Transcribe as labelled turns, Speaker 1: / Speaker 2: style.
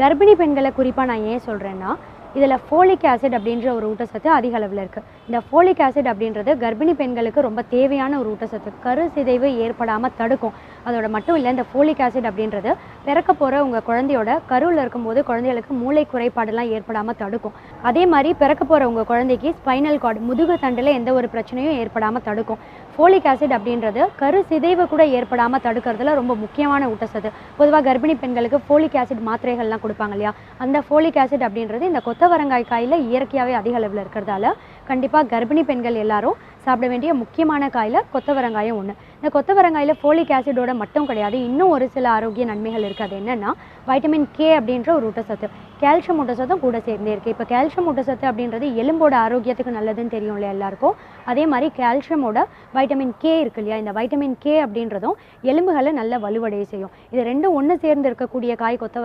Speaker 1: கர்ப்பிணி பெண்களை குறிப்பாக நான் ஏன் சொல்கிறேன்னா இதில் ஃபோலிக் ஆசிட் அப்படின்ற ஒரு ஊட்டச்சத்து அதிக அளவில் இருக்குது இந்த ஃபோலிக் ஆசிட் அப்படின்றது கர்ப்பிணி பெண்களுக்கு ரொம்ப தேவையான ஒரு ஊட்டச்சத்து. கரு சிதைவு ஏற்படாமல் தடுக்கும். அதோட மட்டும் இல்லை இந்த ஃபோலிக் ஆசிட் அப்படின்றது பிறக்க போகிற உங்கள் குழந்தையோட கருவில் இருக்கும்போது குழந்தைகளுக்கு மூளை குறைபாடெல்லாம் ஏற்படாமல் தடுக்கும். அதே மாதிரி பிறக்க போகிற உங்கள் குழந்தைக்கு ஸ்பைனல் கார்டு முதுகு தண்டில் எந்த ஒரு பிரச்சனையும் ஏற்படாமல் தடுக்கும். ஃபோலிக் ஆசிட் அப்படின்றது கரு சிதைவு கூட ஏற்படாமல் தடுக்கிறதுல ரொம்ப முக்கியமான ஊட்டச்சத்து. பொதுவாக கர்ப்பிணி பெண்களுக்கு ஃபோலிக் ஆசிட் மாத்திரைகள்லாம் கொடுப்பாங்க இல்லையா? அந்த ஃபோலிக் ஆசிட் அப்படின்றது இந்த கொத்தவரங்காய் காயில் இயற்கையாகவே அதிக அளவில் இருக்கிறதால கண்டிப்பாக கர்ப்பிணி பெண்கள் எல்லாரும் சாப்பிட வேண்டிய முக்கியமான காயில் கொத்தவரங்காயம் ஒன்று இந்த கொத்தவரங்காயில் ஃபோலிக் ஆசிடோட மட்டும் கிடையாது. இன்னும் ஒரு சில ஆரோக்கிய நன்மைகள் இருக்குது அது என்னென்னா வைட்டமின் கே அப்படின்ற ஒரு ஊட்டச்சத்து. கால்சியம் ஊட்டச்சத்தும் கூட சேர்ந்தே இருக்குது இப்போ கால்சியம் ஊட்டச்சத்து அப்படின்றது எலும்போட ஆரோக்கியத்துக்கு நல்லதுன்னு தெரியும் இல்லையா எல்லாருக்கும்? அதே மாதிரி கால்சியமோட வைட்டமின் கே இருக்கு இல்லையா? இந்த வைட்டமின் கே அப்படின்றதும் எலும்புகளை நல்ல வலுவடைய செய்யும். இது ரெண்டும் ஒன்று சேர்ந்து இருக்கக்கூடிய காய் கொத்தவரங்காய்